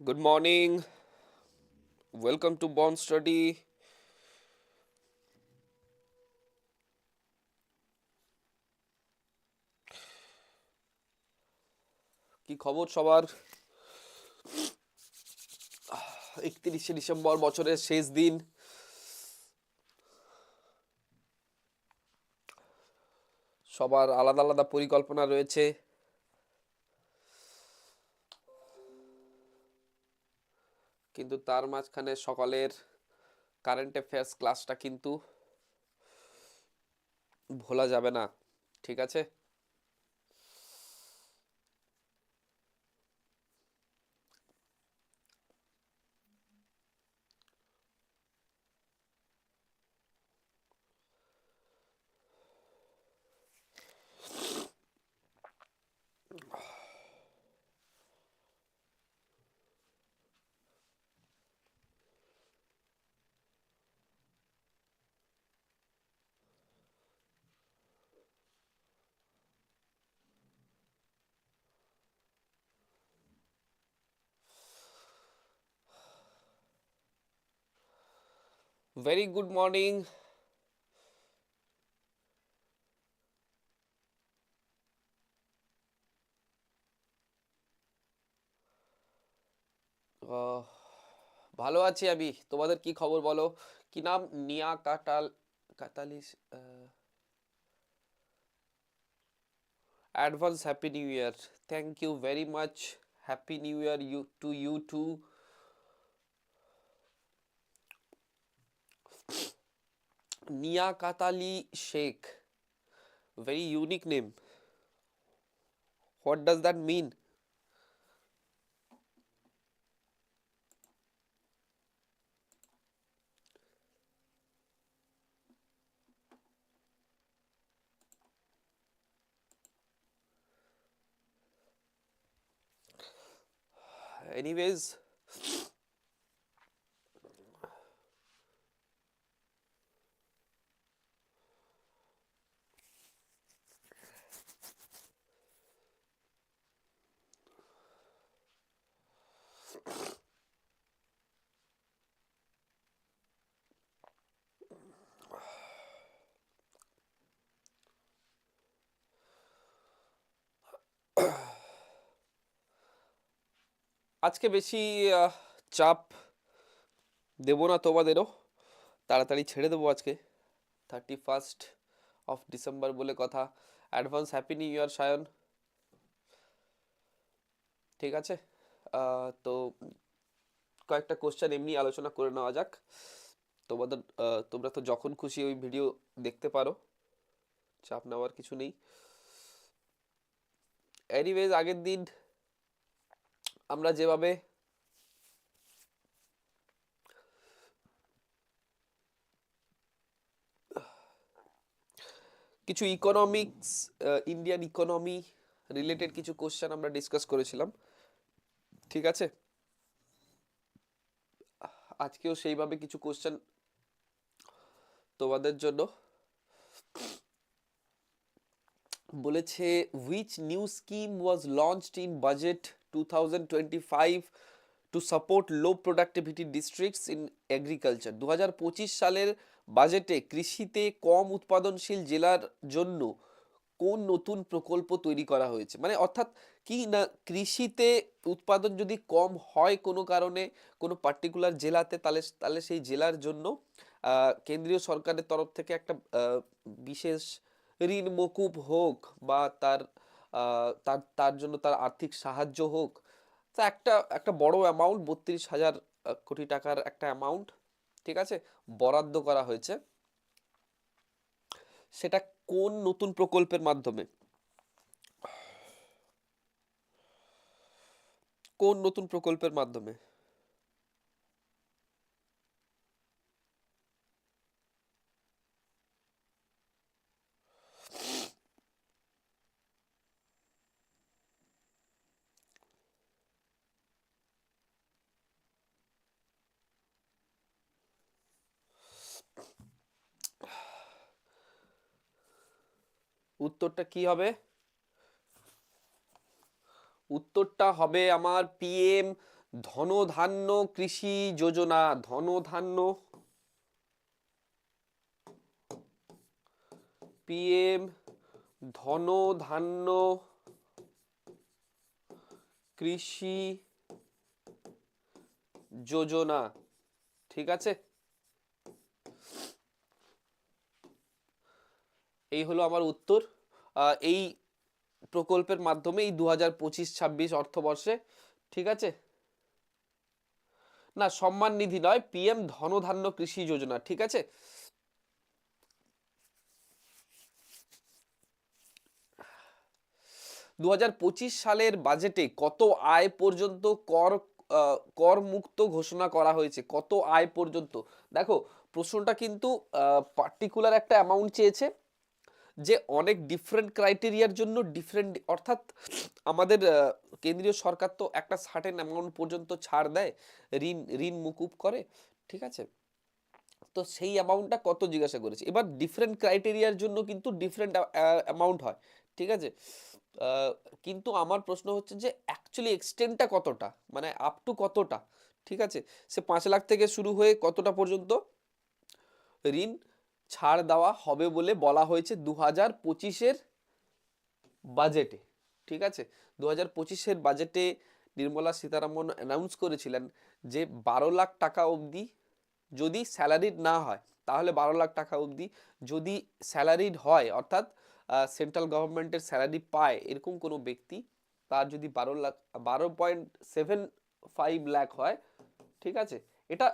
Good morning. Welcome to Bond Study. কি খবর সবার একত্রিশে ডিসেম্বর বছরের শেষ দিন সবার আলাদা আলাদা পরিকল্পনা রয়েছে কিন্তু তার মাঝখানে সকালের কারেন্ট অ্যাফেয়ার্স ক্লাসটা কিন্তু ভোলা যাবে না ঠিক আছে? Very good morning. আহ, ভালো আছি আমি। তোমাদের কি খবর বলো? কি নাম? নিয়া কাটাল কাতালিস advance happy new year thank you very much happy new year you too you too Niyakat Ali Sheikh. Very unique name. What does that mean? Anyways, আজকে বেশি চাপ দেবো না তোমাদেরও। তাড়াতাড়ি ছেড়ে দেবো আজকে। থার্টি ফার্স্ট অফ ডিসেম্বর বলে কথা। Advance happy new year Sayan ঠিক আছে? তো কয়েকটা কোশ্চেন এমনি আলোচনা করে নেওয়া যাক। তোমাদের তোমরা তো যখন খুশি ওই ভিডিও দেখতে পারো। চাপ নেওয়ার কিছু নেই। এনিওয়েজ আগের দিন আমরা যেভাবে কিছু ইকোনমিক্স ইন্ডিয়ান ইকোনমি রিলেটেড কিছু কোশ্চেন আমরা ডিসকাস করেছিলাম। ঠিক আছে? আজকেও সেইভাবে কিছু কোশ্চেন তোমাদের জন্য বলেছে, which new scheme was launched in budget 2025 to support low productivity districts in agriculture. দু হাজার পঁচিশ সালের বাজেটে কৃষিতে কম উৎপাদনশীল জেলার জন্য কোন নতুন প্রকল্প তৈরি করা হয়েছে? মানে অর্থাৎ কি না কৃষিতে উৎপাদন যদি কম হয় কোনো কারণে কোনো পার্টিকুলার জেলাতে, তাহলে তাহলে সেই জেলার জন্য কেন্দ্রীয় সরকারের তরফ থেকে একটা বিশেষ ঋণ মকুব হোক বা তার তার তার জন্য তার আর্থিক সাহায্য হোক, তা একটা একটা বড় অ্যামাউন্ট বত্রিশ হাজার কোটি টাকার একটা অ্যামাউন্ট ঠিক আছে, বরাদ্দ করা হয়েছে। সেটা কোন নতুন প্রকল্পের মাধ্যমে? কোন নতুন প্রকল্পের মাধ্যমে? উত্তরটা কি হবে? উত্তরটা হবে আমার পিএম ধনধান্য কৃষি যোজনা, ধনধান্য। পিএম ধনধান্য কৃষি যোজনা, ঠিক আছে? এই হলো আমার উত্তর। এই প্রকল্পের মাধ্যমে এই দু হাজার পঁচিশ ছাব্বিশ অর্থবর্ষে, ঠিক আছে? না, সম্মান নিধি নয় পিএম ধনধান্য কৃষি যোজনা, ঠিক আছে? দু হাজার পঁচিশ সালের বাজেটে কত আয় পর্যন্ত কর কর মুক্ত ঘোষণা করা হয়েছে? কত আয় পর্যন্ত? দেখো, প্রশ্নটা কিন্তু পার্টিকুলার একটা অ্যামাউন্ট চেয়েছে। যে অনেক ডিফারেন্ট ক্রাইটেরিয়ার জন্য ডিফারেন্ট অর্থাৎ আমাদের কেন্দ্রীয় সরকার তো একটা সার্টেন অ্যামাউন্ট পর্যন্ত ছাড় দেয়, ঋণ ঋণ মুকুব করে, ঠিক আছে? তো সেই অ্যামাউন্টটা কত জিজ্ঞাসা করেছে? এবার ডিফারেন্ট ক্রাইটেরিয়ার জন্য কিন্তু ডিফারেন্ট অ্যামাউন্ট হয়, ঠিক আছে? কিন্তু আমার প্রশ্ন হচ্ছে যে অ্যাকচুয়ালি এক্সটেন্টটা কতটা? মানে আপ টু কতটা? ঠিক আছে? সে পাঁচ লাখ থেকে শুরু হয়ে কতটা পর্যন্ত ঋণ ছাড় দেওয়া হবে বলে বলা হয়েছে দু হাজার পঁচিশের বাজেটে, ঠিক আছে? দু হাজার পঁচিশের বাজেটে নির্মলা সীতারামন অ্যানাউন্স করেছিলেন যে বারো লাখ টাকা অবধি যদি স্যালারিড না হয়, তাহলে বারো লাখ টাকা অবধি যদি স্যালারিড হয়, অর্থাৎ সেন্ট্রাল গভর্নমেন্টের স্যালারি পায়, এরকম কোনো ব্যক্তি, তার যদি বারো লাখ, বারো পয়েন্ট সেভেন ফাইভ লাখ হয়, ঠিক আছে? এটা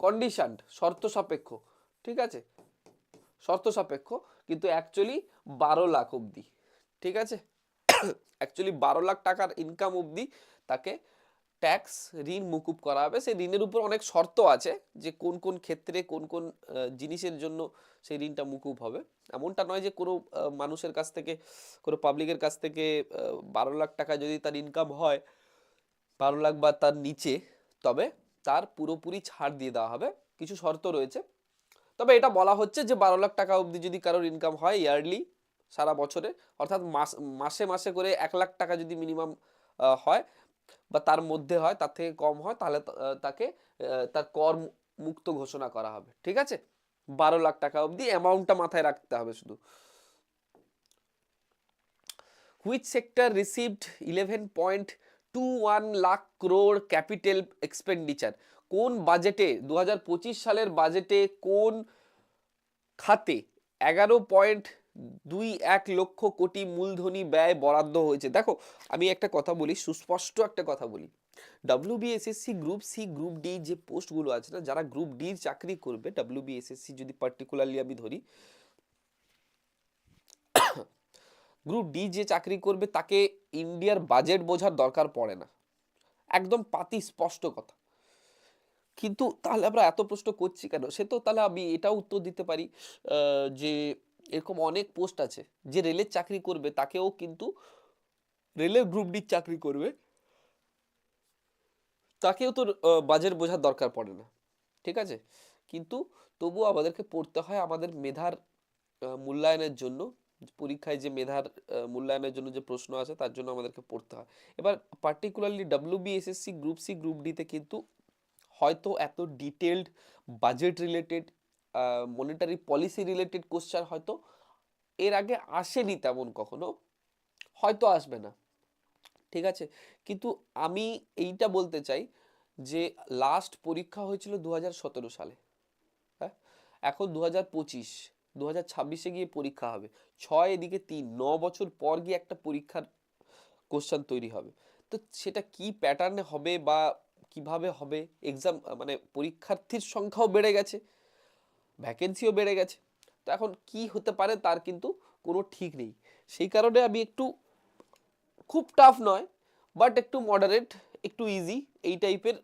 কন্ডিশন শর্ত সাপেক্ষ, ঠিক আছে? শর্ত সাপেক্ষ, কিন্তু অ্যাকচুয়ালি বারো লাখ অবধি, ঠিক আছে? অ্যাকচুয়ালি বারো লাখ টাকার ইনকাম অবধি তাকে ট্যাক্স ঋণ মুকুব করা হবে। সেই ঋণের উপর অনেক শর্ত আছে যে কোন কোন ক্ষেত্রে কোন কোন জিনিসের জন্য সেই ঋণটা মুকুব হবে। এমনটা নয় যে কোনো মানুষের কাছ থেকে, কোনো পাবলিকের কাছ থেকে বারো লাখ টাকা যদি তার ইনকাম হয়, বারো লাখ বা তার নিচে, তবে তার পুরোপুরি ছাড় দিয়ে দেওয়া হবে। কিছু শর্ত রয়েছে। তবে এটা বলা হচ্ছে যে বারো লাখ টাকা অবধি যদি কারোর ইনকাম হয় ইয়ারলি সারা বছরে, অর্থাৎ মাস, মাসে মাসে করে এক লাখ টাকা যদি মিনিমাম হয় বা তার মধ্যে হয়, তার থেকে কম হয়, তাহলে তাকে তার কর মুক্ত ঘোষণা করা হবে, ঠিক আছে? বারো লাখ টাকা অবধি অ্যামাউন্টটা মাথায় রাখতে হবে শুধু। Which sector received eleven point two one lakh crore capital expenditure কোন বাজেটে দু হাজার পঁচিশ সালের বাজেটে কোন খাতে এগারো পয়েন্ট দুই এক লক্ষ কোটি মূলধনী ব্যয় বরাদ্দ হয়েছে? দেখো, আমি একটা কথা বলি, সুস্পষ্ট একটা কথা বলি। WBSSC group C group D যে পোস্টগুলো আছে না, যারা গ্রুপ ডির চাকরি করবে ডাব্লিউবিএসএসসি যদি পার্টিকুলারলি আমি ধরি গ্রুপ ডি যে চাকরি করবে, তাকে ইন্ডিয়ার বাজেট বোঝার দরকার পড়ে না। একদম পাতি স্পষ্ট কথা। কিন্তু তাহলে আমরা এত প্রশ্ন করছি কেন? সে তো তাহলে আমি এটাও উত্তর দিতে পারি যে এরকম অনেক পোস্ট আছে, যে রেলের চাকরি করবে, তাকেও কিন্তু রেলের গ্রুপ ডির চাকরি করবে। তাকেও তো বাজেট বোঝার দরকার পড়ে না, ঠিক আছে? কিন্তু তবুও আমাদেরকে পড়তে হয় আমাদের মেধার মূল্যায়নের জন্য, পরীক্ষায় যে মেধার মূল্যায়নের জন্য যে প্রশ্ন আছে, তার জন্য আমাদেরকে পড়তে হয়। এবার particularly WBSSC group C group ডিতে কিন্তু হয়তো এত detailed budget related monetary policy related question হয়তো এর আগে আসেনি তেমন কখনো, হয়তো আসবে না। ঠিক আছে? কিন্তু আমি এইটা বলতে চাই যে লাস্ট পরীক্ষা হয়েছিল দু সালে। হ্যাঁ? এখন দু হাজার পঁচিশ দু হাজার ছাব্বিশে গিয়ে পরীক্ষা হবে। ছয় এদিকে তিন, ন বছর পর গিয়ে একটা পরীক্ষার কোশ্চেন তৈরি হবে। তো সেটা কি প্যাটার্নে হবে বা কীভাবে হবে? এক্সাম মানে পরীক্ষার্থীর সংখ্যাও বেড়ে গেছে ভ্যাকেন্সিও বেড়ে গেছে। তো এখন কি হতে পারে তার কিন্তু কোনো ঠিক নেই। সেই কারণে আমি একটু খুব টাফ নয় বাট একটু মডারেট একটু ইজি এই টাইপের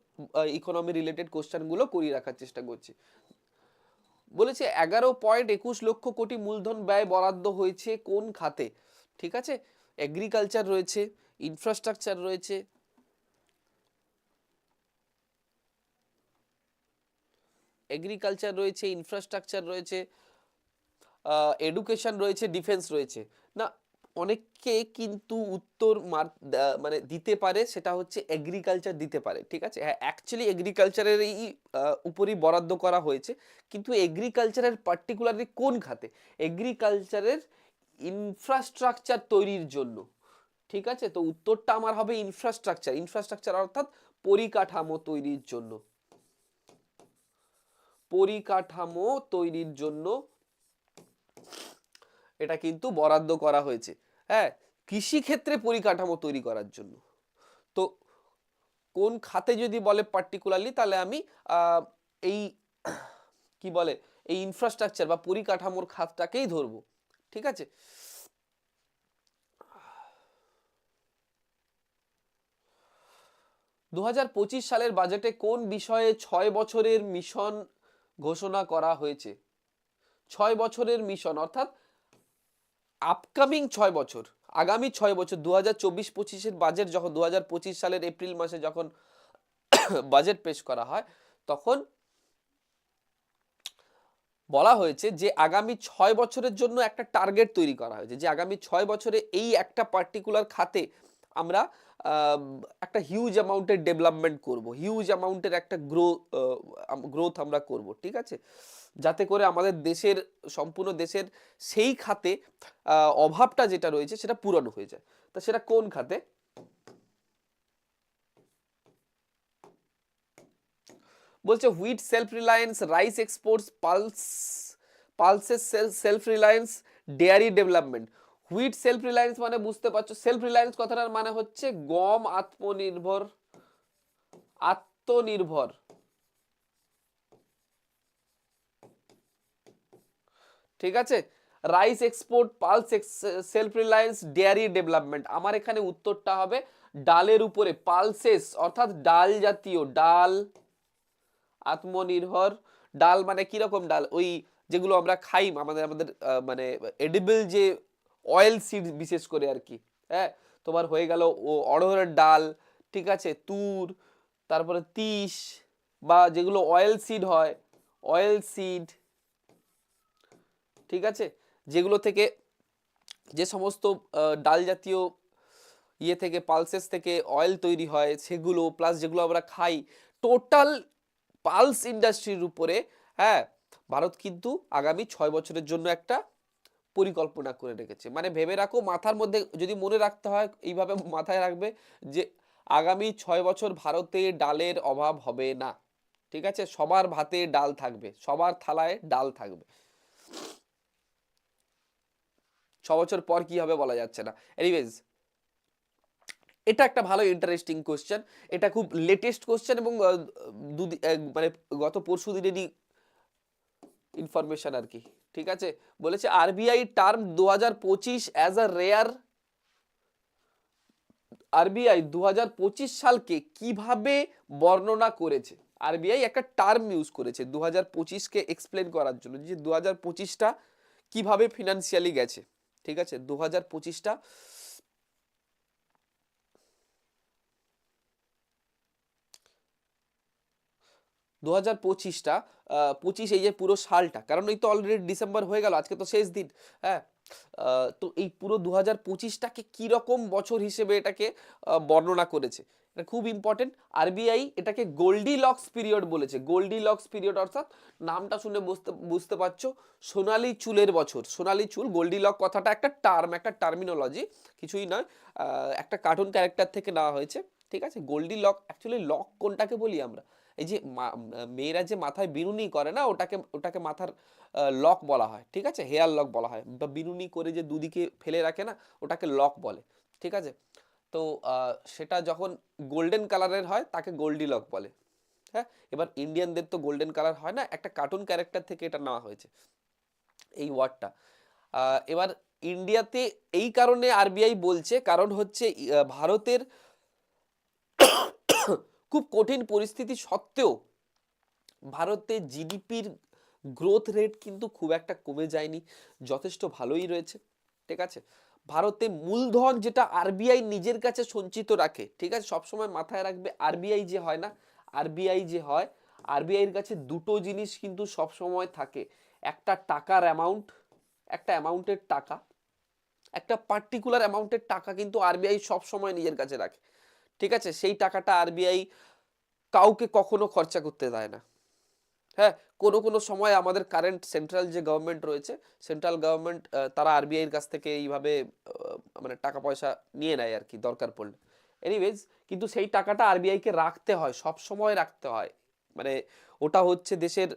ইকোনমি রিলেটেড কোশ্চেনগুলো করিয়ে রাখার চেষ্টা করছি। বলেছে, এগারো পয়েন্ট একুশ লক্ষ কোটি মূলধন ব্যয় বরাদ্দ হয়েছে কোন খাতে? ঠিক আছে? এগ্রিকালচার রয়েছে ইনফ্রাস্ট্রাকচার রয়েছে এগ্রিকালচার রয়েছে ইনফ্রাস্ট্রাকচার রয়েছে এডুকেশন রয়েছে ডিফেন্স রয়েছে। না, অনেককে কিন্তু উত্তর মার- মানে দিতে পারে, সেটা হচ্ছে এগ্রিকালচার দিতে পারে, ঠিক আছে? হ্যাঁ অ্যাকচুয়ালি এগ্রিকালচারেরই উপরই বরাদ্দ করা হয়েছে, কিন্তু এগ্রিকালচারের পার্টিকুলারলি কোন খাতে? এগ্রিকালচারের ইনফ্রাস্ট্রাকচার তৈরির জন্য, ঠিক আছে? তো উত্তরটা আমার হবে ইনফ্রাস্ট্রাকচার ইনফ্রাস্ট্রাকচার অর্থাৎ পরিকাঠামো তৈরির জন্য। পরিকাঠামো তৈরির জন্য এটা কিন্তু বরাদ্দ করা হয়েছে। হ্যাঁ কৃষি ক্ষেত্রে পরিকাঠামো তৈরি করার জন্য। তো কোন খাতে যদি বলে পার্টিকুলারলি তাহলে আমি এই কি বলে, এই ইনফ্রাস্ট্রাকচার বা পরিকাঠামোর খাতটাকেই ধরবো। ঠিক আছে? দু হাজার পঁচিশ সালের বাজেটে কোন বিষয়ে ছয় বছরের মিশন ঘোষণা করা হয়েছে। ছয় বছরের মিশন, অর্থাৎ আপকামিং ছয় বছর, আগামী ছয় বছর দু হাজার চব্বিশ পঁচিশের বাজেট যখন দু হাজার পঁচিশ সালের এপ্রিল মাসে যখন বাজেট পেশ করা হয়, তখন বলা হয়েছে যে আগামী ছয় বছরের জন্য একটা টার্গেট তৈরি করা হয়েছে। যে আগামী ছয় বছরে এই একটা পার্টিকুলার খাতে আমরা একটা হিউজ অ্যামাউন্টের ডেভেলপমেন্ট করব। হিউজ অ্যামাউন্টের একটা গ্রো গ্রোথ আমরা করব, ঠিক আছে? যাতে করে আমাদের দেশের, সম্পূর্ণ দেশের সেই খাতে অভাবটা যেটা রয়েছে সেটা পূরণ হয়ে যায়। তা সেটা কোন খাতে? বলছে wheat self reliance rice exports pulse pulses self reliance dairy development wheat self reliance মানে বুঝতে পারছ। সেলফ রিলায়েন্স কথাটার মানে হচ্ছে গম আত্মনির্ভর আত্মনির্ভর। ঠিক আছে? Rice export pulse self reliance dairy development আমার এখানে উত্তরটা হবে ডালের উপরে পালসেস অর্থাৎ ডাল জাতীয়, ডাল আত্মনির্ভর। ডাল মানে কীরকম ডাল? ওই যেগুলো আমরা খাই, আমাদের আমাদের মানে এডিবল যে অয়েল সিড বিশেষ করে আর কি। হ্যাঁ তোমার হয়ে গেল ও অড়হরের ডাল, ঠিক আছে, তুর, তারপরে তিস বা যেগুলো অয়েল সিড হয় অয়েল সিড ঠিক আছে, যেগুলো থেকে যে সমস্ত ডাল জাতীয় ইয়ে থেকে পালসেস থেকে অয়েল তৈরি হয়, সেগুলো প্লাস যেগুলো আমরা খাই টোটাল পালস ইন্ডাস্ট্রির উপরে হ্যাঁ ভারত কিন্তু আগামী ছয় বছরের জন্য একটা পরিকল্পনা করে রেখেছে। মানে ভেবে রাখো, মাথার মধ্যে যদি মনে রাখতে হয়, এইভাবে মাথায় রাখবে যে আগামী ছয় বছর ভারতে ডালের অভাব হবে না। ঠিক আছে? সবার ভাতে ডাল থাকবে, সবার থালায় ডাল থাকবে। ছ বছর পর কি হবে বলা যাচ্ছে না। এনিওয়েজ এটা একটা ভালো ইন্টারেস্টিং কোশ্চেন এটা খুব লেটেস্ট কোশ্চেন এবং মানে গত পরশু দিনেরই ইনফরমেশন আর কি, ঠিক আছে? বলেছে আরবিআই টার্ম দু হাজার পঁচিশ অ্যাজ আ রেয়ার আরবিআই দু হাজার পঁচিশ সালকে কীভাবে বর্ণনা করেছে? আরবিআই একটা টার্ম ইউজ করেছে দু হাজার পঁচিশকে এক্সপ্লেন করার জন্য, যে দু হাজার পঁচিশটা কীভাবে ফিনান্সিয়ালি গেছে, ঠিক আছে? দু হাজার পঁচিশটা দু হাজার পঁচিশটা পঁচিশ এই যে পুরো সালটা, কারণ এই তো অলরেডি ডিসেম্বর হয়ে গেল, আজকে তো শেষ দিন হ্যাঁ? তো এই পুরো দু হাজার পঁচিশটাকে কীরকম বছর হিসেবে এটাকে বর্ণনা করেছে? এটা খুব ইম্পর্টেন্ট আরবিআই এটাকে গোল্ডি লক্স পিরিয়ড বলেছে। গোল্ডি লক্স পিরিয়ড অর্থাৎ নামটা শুনে বুঝতে বুঝতে পারছ, সোনালি চুলের বছর। সোনালি চুল গোল্ডি লক কথাটা একটা টার্ম একটা টার্মিনোলজি কিছুই নয় একটা কার্টুন ক্যারেক্টার থেকে নেওয়া হয়েছে, ঠিক আছে? গোল্ডি লক অ্যাকচুয়ালি লক কোনটাকে বলি আমরা? এই যে মেয়েরা যে মাথায় বিনুনি করে না, ওটাকে ওটাকে মাথার লক বলা হয়, ঠিক আছে? হেয়ার লক বলা হয়। বা বিনুনি করে যে দুদিকে ফেলে রাখে না, ওটাকে লক বলে, ঠিক আছে? তো সেটা যখন গোল্ডেন কালারের হয়, তাকে গোল্ডি লক বলে হ্যাঁ? এবার ইন্ডিয়ানদের তো গোল্ডেন কালার হয় না, একটা কার্টুন ক্যারেক্টার থেকে এটা নেওয়া হয়েছে, এই ওয়ার্ডটা। এবার ইন্ডিয়াতে এই কারণে আরবিআই বলছে, কারণ হচ্ছে ভারতের খুব কঠিন পরিস্থিতি সত্ত্বেও ভারতে জিডিপির গ্রোথ রেট কিন্তু খুব একটা কমে যায়নি। যথেষ্ট ভালোই রয়েছে, ঠিক আছে? ভারতে মূলধন যেটা আরবিআই নিজের কাছে সঞ্চিত রাখে, ঠিক আছে? সবসময় মাথায় রাখবে আরবিআই যে হয় না, আরবিআই যে হয়, আরবিআইয়ের কাছে দুটো জিনিস কিন্তু সবসময় থাকে। একটা টাকার অ্যামাউন্ট একটা অ্যামাউন্টের টাকা, একটা পার্টিকুলার অ্যামাউন্টের টাকা কিন্তু আরবিআই সব সময় নিজের কাছে রাখে। ঠিক আছে? সেই টাকাটা আরবিআই কাউকে কখনো খরচা করতে দেয় না। হ্যাঁ কোনো কোনো সময় আমাদের কারেন্ট সেন্ট্রাল যে গভর্নমেন্ট রয়েছে সেন্ট্রাল গভর্নমেন্ট তারা আরবিআইয়ের কাছ থেকে এইভাবে মানে টাকা পয়সা নিয়ে নেয় আর কি, দরকার পড়লে। এনিওয়েজ কিন্তু সেই টাকাটা আরবিআইকে রাখতে হয়, সব সময় রাখতে হয়। মানে ওটা হচ্ছে দেশের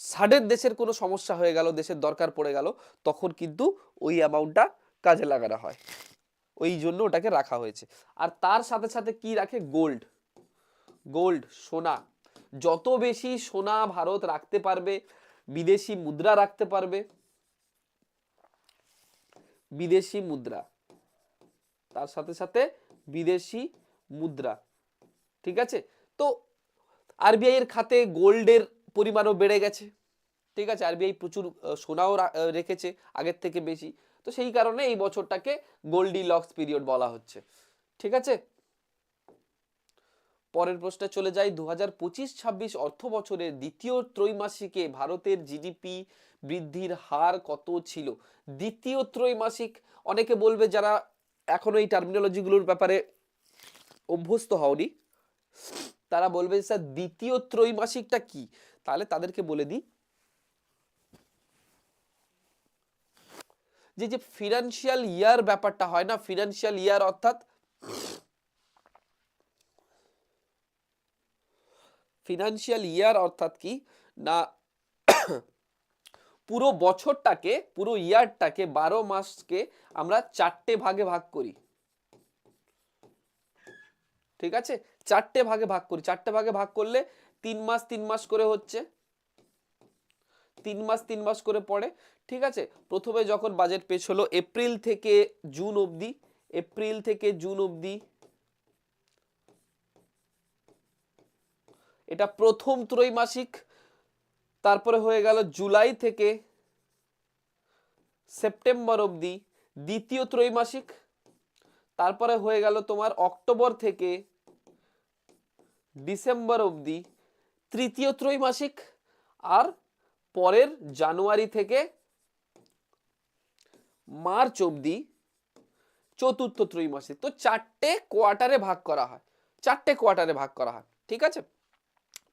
সাডেন দেশের কোনো সমস্যা হয়ে গেল, দেশের দরকার পড়ে গেল, তখন কিন্তু ওই অ্যামাউন্টটা কাজে লাগানো হয়। ওই জন্য ওটাকে রাখা হয়েছে। আর তার সাথে সাথে কি রাখে? গোল্ড গোল্ড সোনা। যত বেশি সোনা ভারত রাখতে পারবে, বিদেশি মুদ্রা রাখতে পারবে, বিদেশি মুদ্রা। তার সাথে সাথে বিদেশি মুদ্রা। ঠিক আছে? তো আরবিআই এর খাতে গোল্ডের পরিমাণও বেড়ে গেছে। ঠিক আছে? আরবিআই প্রচুর সোনাও রেখেছে। আগের থেকে বেশি। তো সেই কারণে এই বছরটাকে গোল্ডি লক্স পিরিয়ড বলা হচ্ছে। ঠিক আছে? পরের প্রশ্নে চলে যাই। দু হাজার পঁচিশ ছাব্বিশ অর্থ বছরের দ্বিতীয় ত্রৈমাসিকে ভারতের জিডিপি বৃদ্ধির হার কত ছিল? দ্বিতীয় ত্রৈমাসিক, অনেকে বলবে যারা এখনও এই টার্মিনোলজিগুলোর ব্যাপারে অভ্যস্ত হওনি, তারা বলবে স্যার, দ্বিতীয় ত্রৈমাসিকটা কি? তাহলে তাদেরকে বলে দিই। যে যে ফিনান্সিয়াল ইয়ার ব্যাপারটা হয় না ফিনান্সিয়াল ইয়ার অর্থাৎ ফিনান্সিয়াল ইয়ার অর্থাৎ কি? না, পুরো বছরটাকে, পুরো ইয়ারটাকে বারো মাসকে আমরা চারটে ভাগে ভাগ করি। ঠিক আছে? চারটে ভাগে ভাগ করি। চারটে ভাগে ভাগ করলে তিন মাস তিন মাস করে হচ্ছে। তিন মাস তিন মাস করে পড়ে, ঠিক আছে? প্রথমে যখন বাজেট পেশ হলো এপ্রিল থেকে জুন অবধি এপ্রিল থেকে জুন অবধি, এটা প্রথম ত্রৈমাসিক, তারপরে হয়ে গেল জুলাই থেকে সেপ্টেম্বর অবধি, দ্বিতীয় ত্রৈমাসিক, তারপরে হয়ে গেল তোমার অক্টোবর থেকে ডিসেম্বর অবধি, তৃতীয় ত্রৈমাসিক, আর পরের জানুয়ারি থেকে মার্চ অবধি চতুর্থ ত্রৈমাসিক। তো চারটে কোয়ার্টারে ভাগ করা হয়। চারটে কোয়ার্টারে ভাগ করা হয়। ঠিক আছে?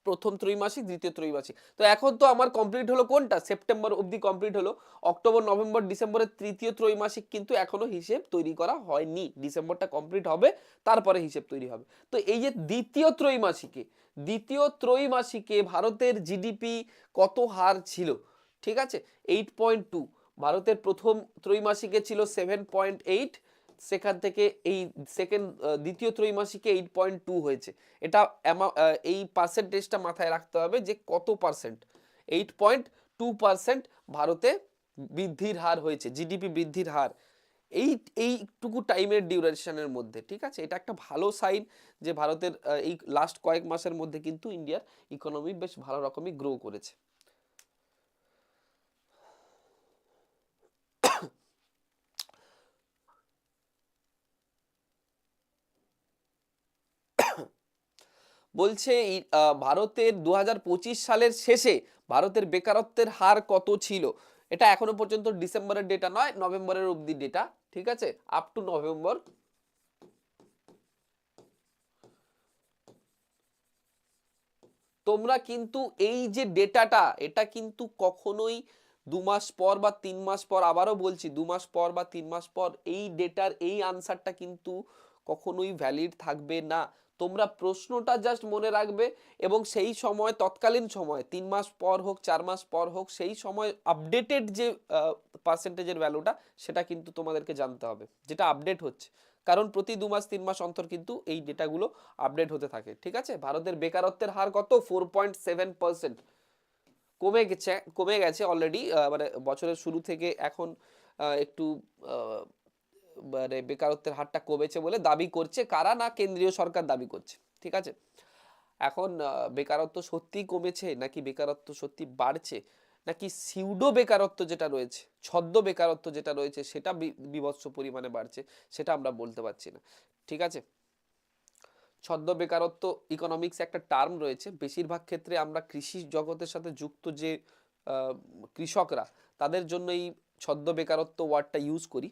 প্রথম ত্রৈমাসিক, দ্বিতীয় ত্রৈমাসিক। তো এখন তো আমার কমপ্লিট হলো কোনটা? সেপ্টেম্বর অবধি কমপ্লিট হলো। অক্টোবর নভেম্বর ডিসেম্বরের তৃতীয় ত্রৈমাসিক কিন্তু এখনও হিসেব তৈরি করা হয়নি। ডিসেম্বরটা কমপ্লিট হবে, তারপরে হিসেব তৈরি হবে। তো এই যে দ্বিতীয় ত্রৈমাসিকে দ্বিতীয় ত্রৈমাসিকে ভারতের জিডিপি কত হার ছিল? ঠিক আছে? এইট পয়েন্ট টু ভারতের প্রথম ত্রৈমাসিকে ছিল সেভেন পয়েন্ট এইট সেখান থেকে এই সেকেন্ড দ্বিতীয় ত্রৈমাসিকে এইট পয়েন্ট টু হয়েছে। এটা এই পার্সেন্টেজটা মাথায় রাখতে হবে যে কত percent eight point two percent ভারতে বৃদ্ধির হার হয়েছে জিডিপি বৃদ্ধির হার। এই এইটুকু টাইমের ডিউরেশনের মধ্যে, ঠিক আছে? এটা একটা ভালো সাইন যে ভারতের এই লাস্ট কয়েক মাসের মধ্যে কিন্তু ইন্ডিয়ার ইকোনমি বেশ ভালো রকমই গ্রো করেছে। বলছে ভারতের দু হাজার পঁচিশ সালের শেষে ভারতের বেকারত্বের হার কত ছিল? এটা এখনও পর্যন্ত ডিসেম্বরের ডেটা নয়, নভেম্বরের অবধি ডেটা, ঠিক আছে? আপ টু নভেম্বর তোমরা কিন্তু এই যে ডেটাটা, এটা কিন্তু কখনোই দু মাস পর বা তিন মাস পর, আবারও বলছি, দু মাস পর বা তিন মাস পর, এই ডেটার, এই আনসারটা কিন্তু কখনোই ভ্যালিড থাকবে না। তোমরা প্রশ্নটা জাস্ট মনে রাখবে এবং সেই সময়, তৎকালীন সময়, তিন মাস পর হোক, চার মাস পর হোক, সেই সময় আপডেটেড যে পার্সেন্টেজের ভ্যালুটা সেটা কিন্তু তোমাদেরকে জানতে হবে। যেটা আপডেট হচ্ছে। কারণ প্রতি দু মাস, তিন মাস অন্তর কিন্তু এই ডেটাগুলো আপডেট হতে থাকে। ঠিক আছে? ভারতের বেকারত্বের হার কত? ফোর পয়েন্ট সেভেন পার্সেন্ট কমে গেছে কমে গেছে অলরেডি মানে বছরের শুরু থেকে এখন একটু মানে বেকারত্বের হারটা কমেছে বলে দাবি করছে কারা না কেন্দ্রীয় সরকার দাবি করছে, ঠিক আছে? এখন বেকারত্ব সত্যিই কমেছে নাকি বেকারত্ব সত্যি বাড়ছে? নাকি সিউডো বেকারত্ব যেটা রয়েছে, ছদ্ম বেকারত্ব যেটা রয়েছে সেটা বিভৎস পরিমাণে বাড়ছে সেটা আমরা বলতে পারছি না, ঠিক আছে? ছদ্ম বেকারত্ব ইকোনমিক্স একটা টার্ম রয়েছে, বেশিরভাগ ক্ষেত্রে আমরা কৃষি জগতের সাথে যুক্ত যে কৃষকরা তাদের জন্য এই ছদ্ম বেকারত্ব ওয়ার্ডটা ইউজ করি।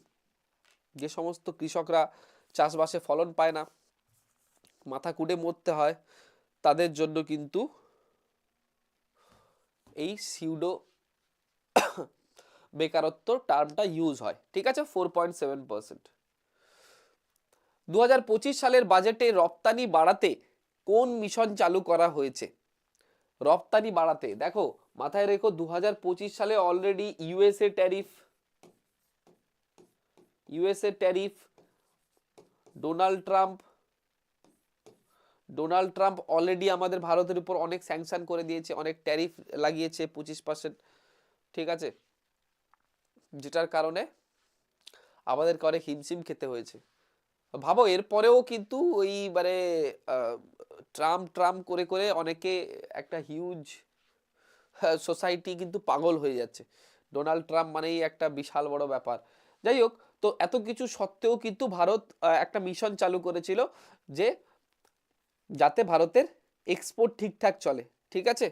যে সমস্ত কৃষকরা চাষবাসে ফলন পায় না, মাথা কুটে মরতে হয়, তাদের জন্য কিন্তু এই সিউডো বেকারত্ব টার্মটা ইউজ হয়। ঠিক আছে? ফোর পয়েন্ট সেভেন পার্সেন্ট দু হাজার পঁচিশ সালের বাজেটে রপ্তানি বাড়াতে কোন মিশন চালু করা হয়েছে? রপ্তানি বাড়াতে। দেখো, মাথায় রেখো দু হাজার পঁচিশ সালে already USA tariff USA tariff, Donald Trump Donald Trump already আমাদের ভারতের উপর অনেক স্যাংশন করে দিয়েছে, অনেক ট্যারিফ লাগিয়েছে পঁচিশ পার্সেন্ট ঠিক আছে? যেটার কারণে আমাদেরকে অনেক হিমশিম খেতে হয়েছে। ভাবো, এরপরেও কিন্তু ওই মানে ট্রাম্প ট্রাম্প করে করে অনেকে একটা হিউজ সোসাইটি কিন্তু পাগল হয়ে যাচ্ছে। ডোনাল্ড ট্রাম্প মানেই একটা বিশাল বড় ব্যাপার। যাই হোক তো এত কিছু সত্ত্বেও কিন্তু ভারত একটা মিশন চালু করেছিল যে যাতে ভারতের এক্সপোর্ট ঠিকঠাক চলে। ঠিক আছে?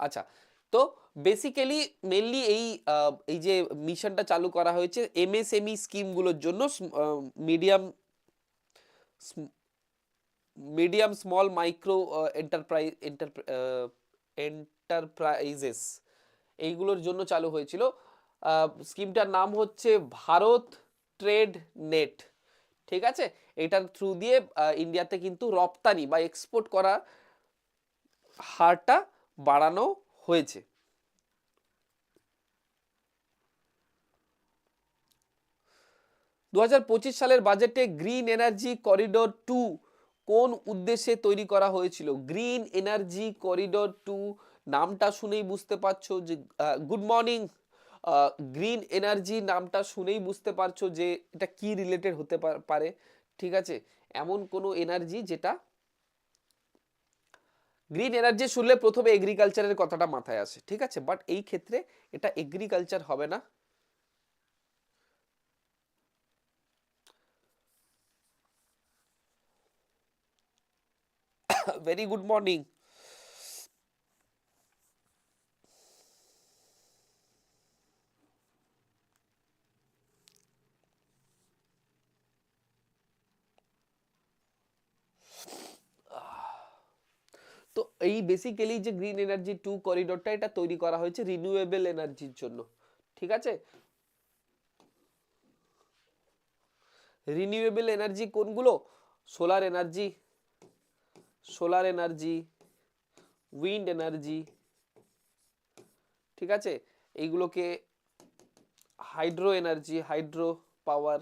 আচ্ছা তো বেসিক্যালি মেনলি এই এই যে মিশনটা চালু করা হয়েছে এমএসএমই স্কিমগুলোর জন্য medium medium small micro enterprise enterprises এইগুলোর জন্য চালু হয়েছিল। স্কিমটার নাম হচ্ছে ভারত ট্রেড নেট। ঠিক আছে? এটার থ্রু দিয়ে ইন্ডিয়াতে কিন্তু রপ্তানি বা এক্সপোর্ট করা হারটা বাড়ানো হয়েছে। দু হাজার পঁচিশ সালের বাজেটে গ্রিন এনার্জি করিডোর টু কোন উদ্দেশ্যে তৈরি করা হয়েছিল? গ্রিন এনার্জি করিডোর টু নামটা শুনেই বুঝতে পারছ যে গুড মর্নিং গ্রিন এনার্জি নামটা শুনেই বুঝতে পারছ যে এটা কি রিলেটেড হতে পারে, ঠিক আছে? এমন কোনো এনার্জি যেটা গ্রিন এনার্জি শুনলে প্রথমে এগ্রিকালচারের কথাটা মাথায় আসে, ঠিক আছে? বাট এই ক্ষেত্রে এটা এগ্রিকালচার হবে না। ভেরি গুড মর্নিং তো এই বেসিক্যালি যে গ্রিন এনার্জি টু করিডোরটা এটা তৈরি করা হয়েছে রিনিউয়েবল এনার্জির জন্য, ঠিক আছে? রিনিউয়েবল এনার্জি কোনগুলো? Solar energy solar energy, wind energy, ঠিক আছে? এইগুলোকে হাইড্রো এনার্জি, হাইড্রো পাওয়ার,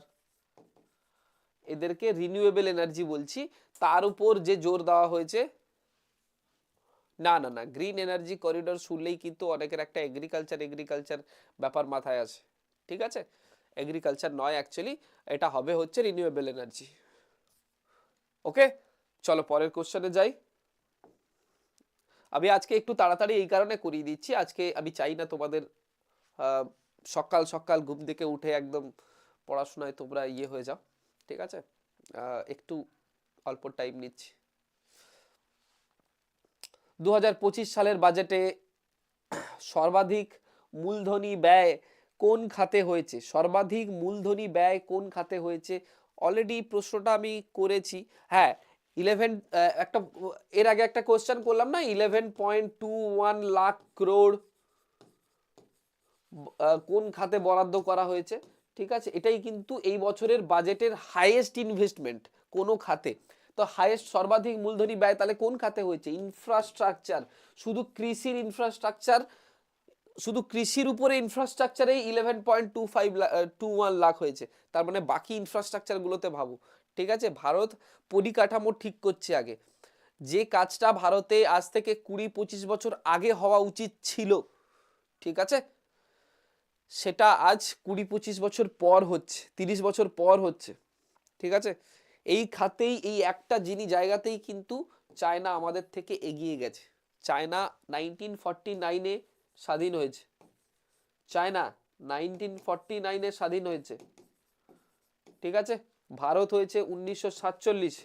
এদেরকে রিনিউয়েবল এনার্জি বলছি। তার উপর যে জোর দেওয়া হয়েছে, না না না, গ্রিন এনার্জি করিডোর শুনলেই কিন্তু অনেকের একটা এগ্রিকালচার এগ্রিকালচার ব্যাপার মাথায় আসে। ঠিক আছে? এগ্রিকালচার নয় অ্যাকচুয়ালি এটা হবে হচ্ছে রিনিউয়েবল এনার্জি ওকে চলো পরের কোশ্চেনে যাই। আমি আজকে একটু তাড়াতাড়ি এই কারণে করিয়ে দিচ্ছি, আজকে আমি চাই না তোমাদের সকাল সকাল ঘুম থেকে উঠে একদম পড়াশোনায় তোমরা ইয়ে হয়ে যাও, ঠিক আছে? একটু অল্প টাইম নিচ্ছি। দু হাজার পঁচিশ সালের বাজেটে সর্বাধিক মূলধনী ব্যয় কোন খাতে হয়েছে? সর্বাধিক মূলধনী ব্যয় কোন খাতে হয়েছে? অলরেডি প্রশ্নটা আমি করেছি। হ্যাঁ ইলেভেন একটা, এর আগে একটা কোশ্চেন করলাম না? Eleven point two one lakh crore কোন খাতে বরাদ্দ করা হয়েছে? ঠিক আছে, এটাই কিন্তু এই বছরের বাজেটের হাইয়েস্ট ইনভেস্টমেন্ট কোনো খাতে। তো হাইয়েস্ট সর্বাধিক মূলধনী ব্যয় তাহলে কোন খাতে হয়েছে? ইনফ্রাস্ট্রাকচার শুধু কৃষির ইনফ্রাস্ট্রাকচার শুধু কৃষির উপরে ইনফ্রাস্ট্রাকচারেই eleven point two five two one lakh হয়েছে। তার মানে বাকি ইনফ্রাস্ট্রাকচারগুলোতে ভাবো। ঠিক আছে? ভারত পরিকাঠামো ঠিক করছে আগে। যে কাজটা ভারতে আজ থেকে কুড়ি পঁচিশ বছর আগে হওয়া উচিত ছিল, ঠিক আছে? সেটা আজ কুড়ি পঁচিশ বছর পর হচ্ছে, তিরিশ বছর পর হচ্ছে, ঠিক আছে? এই খাতেই, এই একটা জিনিস জায়গাতেই কিন্তু চায়না আমাদের থেকে এগিয়ে গেছে। চায়না নাইনটিন ফর্টি নাইনে স্বাধীন হয়েছে। চায়না নাইনটিন ফর্টি নাইনে স্বাধীন হয়েছে। ঠিক আছে? ভারত হয়েছে উনিশশো সাতচল্লিশ।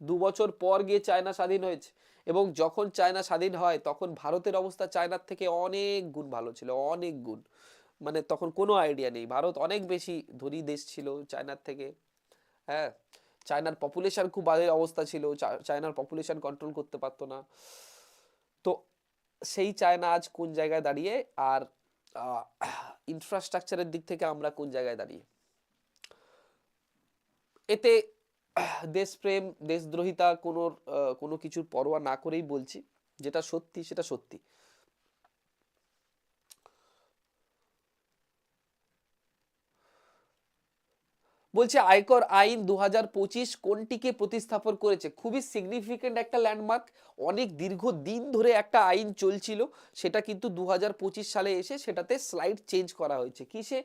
দু বছর পর গিয়ে চায়না স্বাধীন হয়েছে এবং যখন চায়না স্বাধীন হয়, তখন ভারতের অবস্থা চায়নার থেকে অনেক গুণ ভালো ছিল, অনেক গুণ। মানে তখন কোনো আইডিয়া নেই। ভারত অনেক বেশি ধনী দেশ ছিল চায়নার থেকে। হ্যাঁ চায়নার পপুলেশন খুব বাজে অবস্থা ছিল চায়নার পপুলেশন কন্ট্রোল করতে পারতো না। তো সেই চায়না আজ কোন জায়গায় দাঁড়িয়ে আর ইনফ্রাস্ট্রাকচারের দিক থেকে আমরা কোন জায়গায় দাঁড়িয়ে? এতে দেশপ্রেম দেশদ্রোহিতা কোনো কোনো কিছুর পরোয়া না করেই বলছি। যেটা সত্যি সেটা সত্যি। বলছে আয়কর আইন দু হাজার পঁচিশ কোনটিকে প্রতিস্থাপন করেছে? খুবই সিগনিফিকেন্ট একটা ল্যান্ডমার্ক অনেক দীর্ঘ দিন ধরে একটা আইন চলছিল। সেটা কিন্তু দু হাজার পঁচিশ সালে এসে সেটাতে স্লাইড চেঞ্জ করা হয়েছে। কিসে?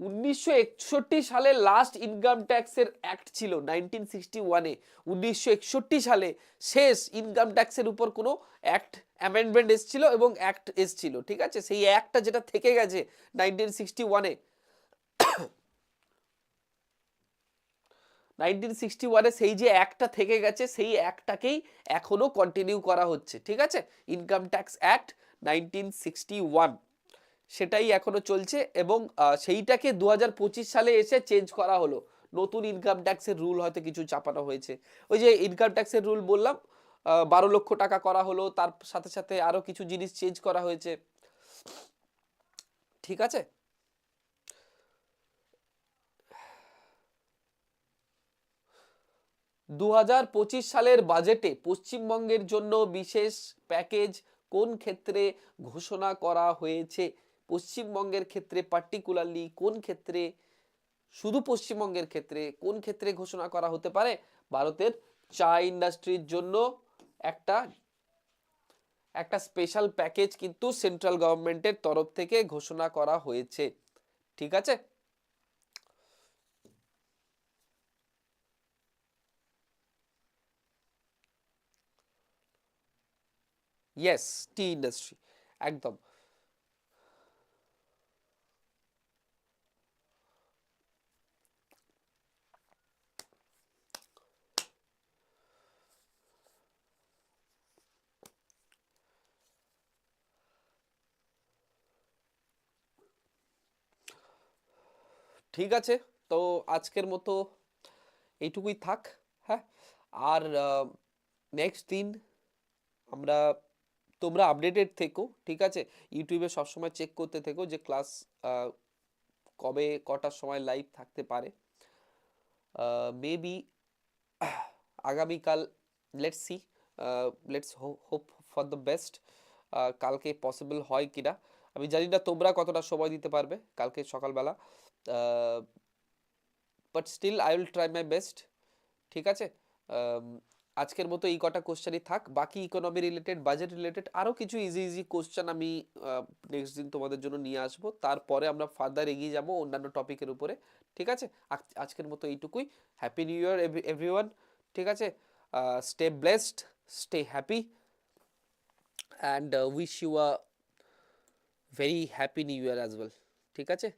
উনিশশো একষট্টি সালে লাস্ট ইনকাম ট্যাক্সের অ্যাক্ট ছিল নাইনটিন সিক্সটি ওয়ানে উনিশশো একষট্টি সালে শেষ ইনকাম ট্যাক্সের উপর কোনো অ্যাক্ট অ্যামেন্ডমেন্ট এসেছিল এবং অ্যাক্ট এসেছিল। ঠিক আছে? সেই অ্যাক্টটা যেটা থেকে গেছে নাইনটিন সিক্সটি ওয়ানে নাইনটিন সিক্সটি ওয়ানে সেই যে অ্যাক্টটা থেকে গেছে, সেই অ্যাক্টটাকেই এখনও কন্টিনিউ করা হচ্ছে, ঠিক আছে? Income tax act nineteen sixty one. সেটাই এখনও চলছে এবং সেইটাকে দু হাজার পঁচিশ সালে এসে চেঞ্জ করা হলো। নতুন ইনকাম ট্যাক্সের রুল হয়তো কিছু চাপানো হয়েছে। ওই যে ইনকাম ট্যাক্সের রুল বললাম বারো লক্ষ টাকা করা হলো, তার সাথে সাথে আরও কিছু জিনিস চেঞ্জ করা হয়েছে। ঠিক আছে? দু হাজার পঁচিশ সালের বাজেটে পশ্চিমবঙ্গের জন্য বিশেষ প্যাকেজ কোন ক্ষেত্রে ঘোষণা করা হয়েছে? পশ্চিমবঙ্গের ক্ষেত্রে পার্টিকুলারলি কোন ক্ষেত্রে, শুধু পশ্চিমবঙ্গের ক্ষেত্রে, কোন ক্ষেত্রে ঘোষণা করা হতে পারে? ভারতের চা ইন্ডাস্ট্রির জন্য একটা একটা স্পেশাল প্যাকেজ কিন্তু সেন্ট্রাল গভর্নমেন্টের তরফ থেকে ঘোষণা করা হয়েছে। ঠিক আছে? ইয়েস টি ইন্ডাস্ট্রি একদম। ঠিক আছে, তো আজকের মতো এইটুকুই থাক হ্যাঁ? আর নেক্সট দিন আমরা তোমরা আপডেটেড থেকো, ঠিক আছে? ইউটিউবে সবসময় চেক করতে থেকো যে ক্লাস কবে কটার সময় লাইভ থাকতে পারে। মেবি আগামীকাল let's see let's hope for the best কালকে পসিবল হয় কিনা। আমি জানি না তোমরা কতটা সময় দিতে পারবে কালকে সকালবেলা but still I will try my best ঠিক আছে? আজকের মতো এই কটা কোশ্চেনই থাক। বাকি ইকোনমি রিলেটেড বাজেট রিলেটেড আরও কিছু ইজি ইজি কোশ্চেন আমি নেক্সট দিন তোমাদের জন্য নিয়ে আসব। তারপরে আমরা ফার্দার এগিয়ে যাব অন্যান্য টপিকের উপরে। ঠিক আছে? আজ- আজকের মতো এইটুকুই। হ্যাপি নিউ ইয়ার এভরিওয়ান ঠিক আছে? Stay blessed stay happy and wish you a very happy new year as well ঠিক আছে?